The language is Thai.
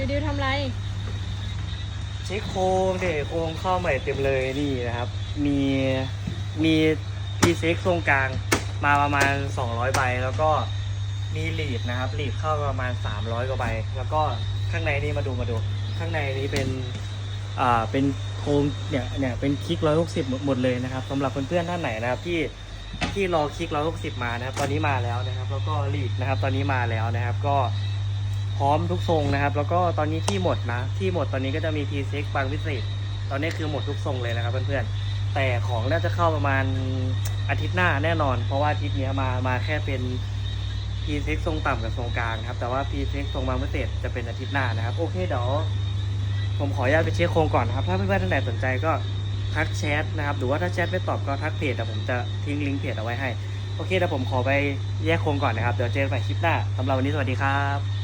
ดิวดิวทำไร เช็คโครงเด็โครงเข้าใหม่เต็มเลยนี่นะครับ มีมีพีเซ็กทรงกลางมาประมาณ 200 ใบ แล้วก็มีลีดนะครับลีดเข้าประมาณ 300 กว่าใบ แล้วก็ข้างในนี่มาดูมาดู ข้างในนี้เป็นอ่าเป็นโครงเนี่ยเนี่ยเป็นคลิก160หมดหมดเลยนะครับสำหรับเพื่อนๆท่านไหนนะครับที่ที่รอคลิก160มานะครับ ตอนนี้มาแล้วนะครับ แล้วก็ลีดนะครับ ตอนนี้มาแล้วนะครับ ก็ พร้อมทุกทรงนะครับ แล้วก็ตอนนี้ที่หมดนะที่หมดตอนนี้ก็จะมีทีเซ็กบางพิเศษ ตอนนี้คือหมดทุกทรงเลยนะครับเพื่อนๆแต่ของน่าจะเข้าประมาณอาทิตย์หน้าแน่นอน เพราะว่าอาทิตย์นี้มามาแค่เป็นพีเซ็กทรงต่ำกับทรงกลางครับแต่ว่าพีเซ็กทรงบางพิเศษจะเป็นอาทิตย์หน้านะครับโอเคเดี๋ยวผมขออนุญาตไปเช็คโครงก่อนนะครับ ถ้าเพื่อนๆท่านไหนสนใจก็ทักแชทนะครับหรือว่าถ้าแชทไม่ตอบก็ทักเพจแต่ผมจะทิ้งลิงก์เพจเอาไว้ให้ โอเคเดี๋ยวผมขอไปแยกโครงก่อนนะครับ เดี๋ยวเจอกันใหม่คลิปหน้าสำหรับวันนี้สวัสดีครับ